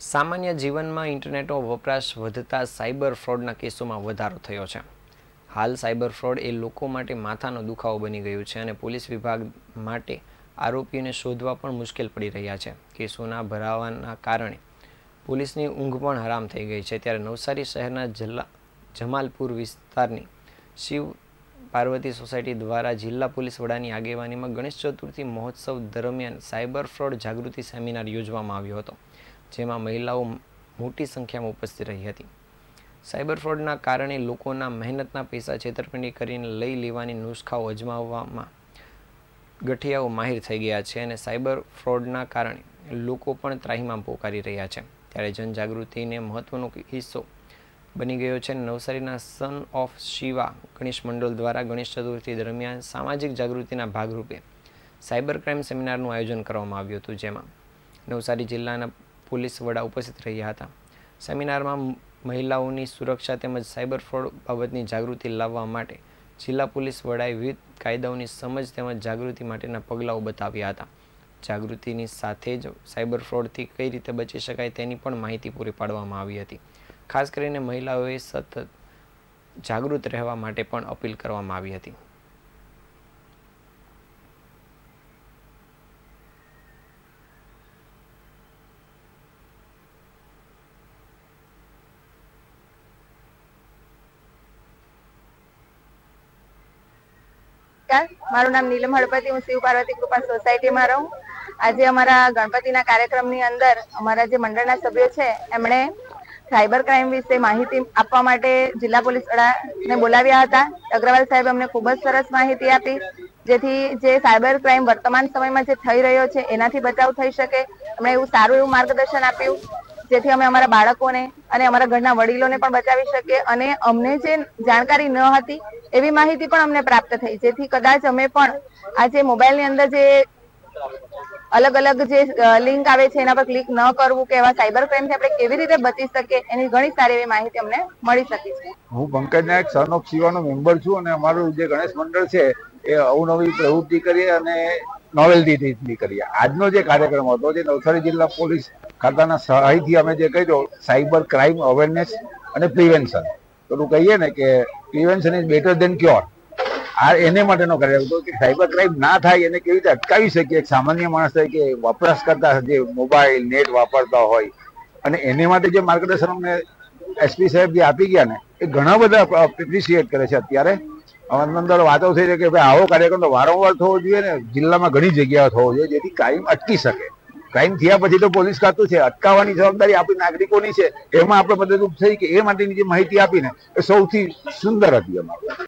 સામાન્ય જીવનમાં ઇન્ટરનેટનો વપરાશ વધતા સાયબર ફ્રોડના કેસોમાં વધારો થયો છે. હાલ સાયબર ફ્રોડ એ લોકો માટે માથાનો દુખાવો બની ગયું છે અને પોલીસ વિભાગ માટે આરોપીઓને શોધવા પણ મુશ્કેલ પડી રહ્યા છે. કેસોના ભરાવાના કારણે પોલીસની ઊંઘ પણ હરામ થઈ ગઈ છે. ત્યારે નવસારી શહેરના જલ્લા જમાલપુર વિસ્તારની શિવ પાર્વતી સોસાયટી દ્વારા જિલ્લા પોલીસ વડાની આગેવાનીમાં ગણેશ ચતુર્થી મહોત્સવ દરમિયાન સાયબર ફ્રોડ જાગૃતિ સેમિનાર યોજવામાં આવ્યો હતો. જેમાં મહિલાઓ મોટી સંખ્યામાં ઉપસ્થિત રહી હતી. સાયબર ફ્રોડના કારણે લોકોના મહેનતના પૈસા છેતરપિંડી કરીને લઈ લેવાની નુસ્ખાઓ અજમાવવામાં ગઠિયાઓ માહિર થઈ ગયા છે અને સાયબર ફ્રોડના કારણે લોકો પણ ત્રાહિમામ પોકારી રહ્યા છે. ત્યારે જનજાગૃતિને મહત્વનો હિસ્સો બની ગયો છે. નવસારીના સન ઓફ શિવા ગણેશ મંડળ દ્વારા ગણેશ ચતુર્થી દરમિયાન સામાજિક જાગૃતિના ભાગરૂપે સાયબર ક્રાઇમ સેમિનારનું આયોજન કરવામાં આવ્યું હતું, જેમાં નવસારી જિલ્લાના પોલીસ વડા ઉપસ્થિત રહ્યા હતા. સેમિનારમાં મહિલાઓની સુરક્ષા તેમજ સાયબર ફ્રોડ બાબતની જાગૃતિ લાવવા માટે જિલ્લા પોલીસ વડાએ વિવિધ કાયદાઓની સમજ તેમજ જાગૃતિ માટેના પગલાઓ બતાવ્યા હતા. જાગૃતિની સાથે જ સાયબર ફ્રોડથી કઈ રીતે બચી શકાય તેની પણ માહિતી પૂરી પાડવામાં આવી હતી. ખાસ કરીને મહિલાઓએ સતત જાગૃત રહેવા માટે પણ અપીલ કરવામાં આવી હતી. નમસ્કાર. મારું નામ નીલમ હળપતિ, હું શિવ પાર્વતી કૃપા સોસાયટીમાં રહું. આજે અમારા ગણપતિના કાર્યક્રમની અંદર અમારા જે મંડળના સભ્યો છે, એમણે સાયબર ક્રાઇમ વિશે માહિતી આપવા માટે જિલ્લા પોલીસ વડાને બોલાવ્યા હતા. અગ્રવાલ સાહેબ અમને ખૂબ જ સરસ માહિતી આપી, જેથી જે સાયબર ક્રાઇમ વર્તમાન સમયમાં જે થઈ રહ્યો છે, એનાથી બચાવ થઈ શકે. એમણે એવું સારું એવું માર્ગદર્શન આપ્યું. જેથી અમે અમારા બાળકોને અને અમારા ઘરના વડીલોને પણ બચાવી શકીએ અને અમને જે જાણકારી ન હતી એવી માહિતી પણ અમને પ્રાપ્ત થઈ. જેથી કદાચ અમે પણ આજે મોબાઈલની અંદર જે અલગ અલગ જે લિંક આવે છે એના પર ક્લિક ન કરવું કે એવા સાયબર ક્રાઇમથી આપણે કેવી રીતે બચી શકીએ એની ઘણી સારી એવી માહિતી અમને મળી શકી છે. હું પંકજ નાયક સન ઓફ શિવાનો મેમ્બર છું અને અમારું જે ગણેશ મંડળ છે એ અવનવી પ્રવૃત્તિ કરીએ અને નોવેલ્ટી કરીએ આજનો જે કાર્યક્રમ હતો, જે નવસારી જિલ્લા પોલીસ ખાતાના સહાયથી અમે જે કર્યો સાયબર ક્રાઇમ અવેરનેસ અને પ્રિવેન્શન. થોડું કહીએ ને કે prevention is better than cure? આ એને માટેનો કાર્યક્રમ હતો કે સાયબર ક્રાઇમ ના થાય એને કેવી રીતે અટકાવી શકીએ? એક સામાન્ય માણસ તરીકે વપરાશ કરતા જે મોબાઈલ, નેટ વાપરતા હોય અને એને માટે જે માર્ગદર્શન અમને એસપી સાહેબ જે આપી ગયા ને, એ ઘણા બધા એપ્રિશિએટ કરે છે અત્યારે. અંદર વાતો થઈ છે કે ભાઈ આવો કાર્યક્રમ તો વારંવાર થવો જોઈએ ને, જિલ્લામાં ઘણી જગ્યાઓ થવો જોઈએ જેથી ક્રાઇમ અટકી શકે. ક્રાઇમ થયા પછી તો પોલીસ ખાતું છે. અટકાવવાની જવાબદારી આપણી નાગરિકોની છે. એમાં આપણે મદદરૂપ થઈ કે એ માટેની જે માહિતી આપીને એ સૌથી સુંદર હતી અમારી.